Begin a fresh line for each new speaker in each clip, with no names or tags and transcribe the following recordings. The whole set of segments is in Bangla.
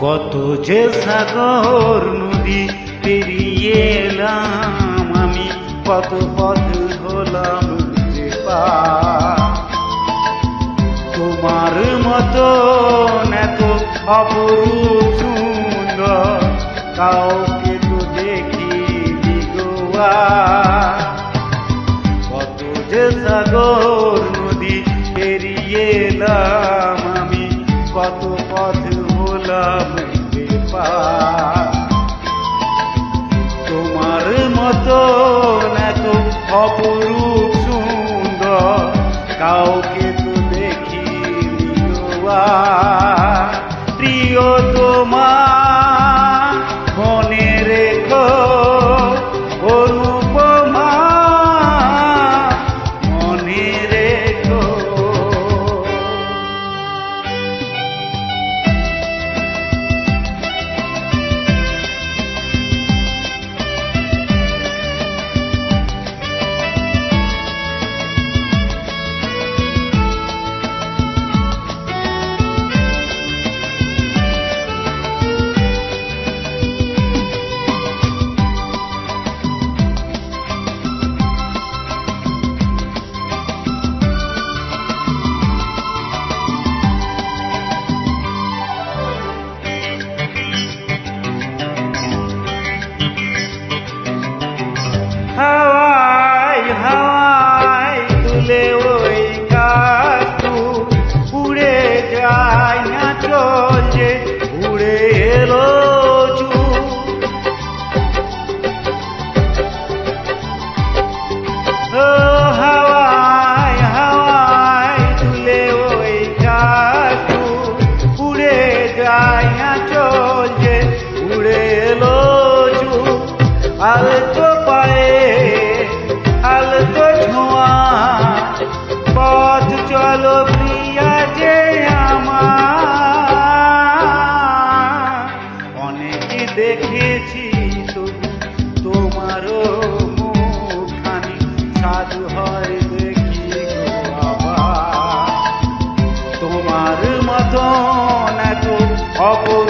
কত যে সাগর নদী পেরিয়ে এলাম আমি, কত পথ হলাম যে। তোমার মতো এত অপরূপ সুন্দর, কাউকে তো দেখি গোয়া কত যে সাগর নদী পেরিয়ে এলাম আমি, কত পথ হলাম তোমার মতো এত অপরূপ সুন্দর কাউকে তো দেখি প্রিয় তোমার আলতো পায়ে, আলতো ছোঁয়া পথ চলো প্রিয়া যে আমার। অনেকে দেখেছি তবু তোমারও মুখখানি। সাধু হয় দেখি আবার তোমার মতন এত অপরূপ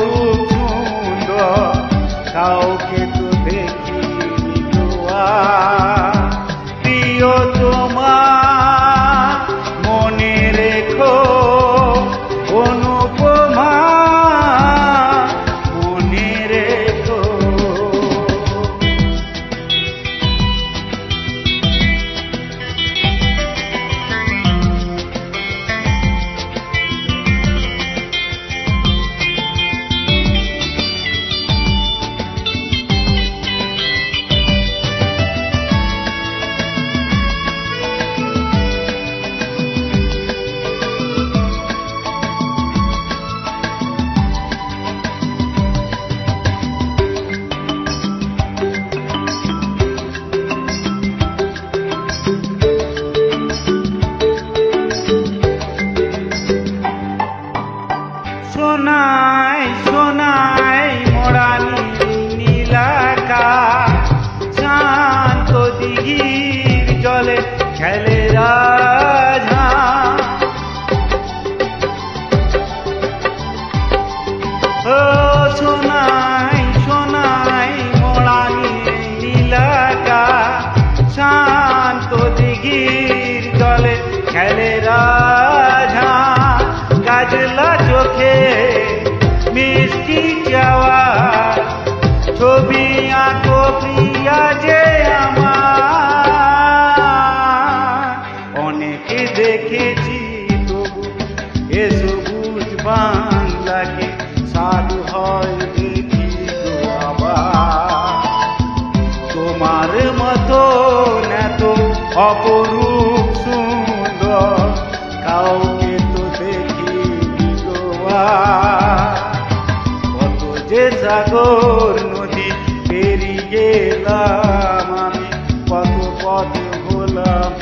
কাজলা চোখে মিষ্টি চাওয়া। ছবি আঁকো প্রিয়া যে আমার। অনেকে দেখেছি তবু এ সবুজ বাংলাকে সাধু হয় দেখি তোমার মতো এত অপরূপ সাগর নদী পেরিয়ে গেলাম আমি। কত পথ হলাম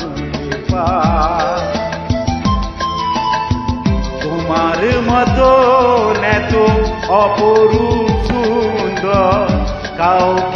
তোমার মতো এত অপরূপ সুন্দর কাউকে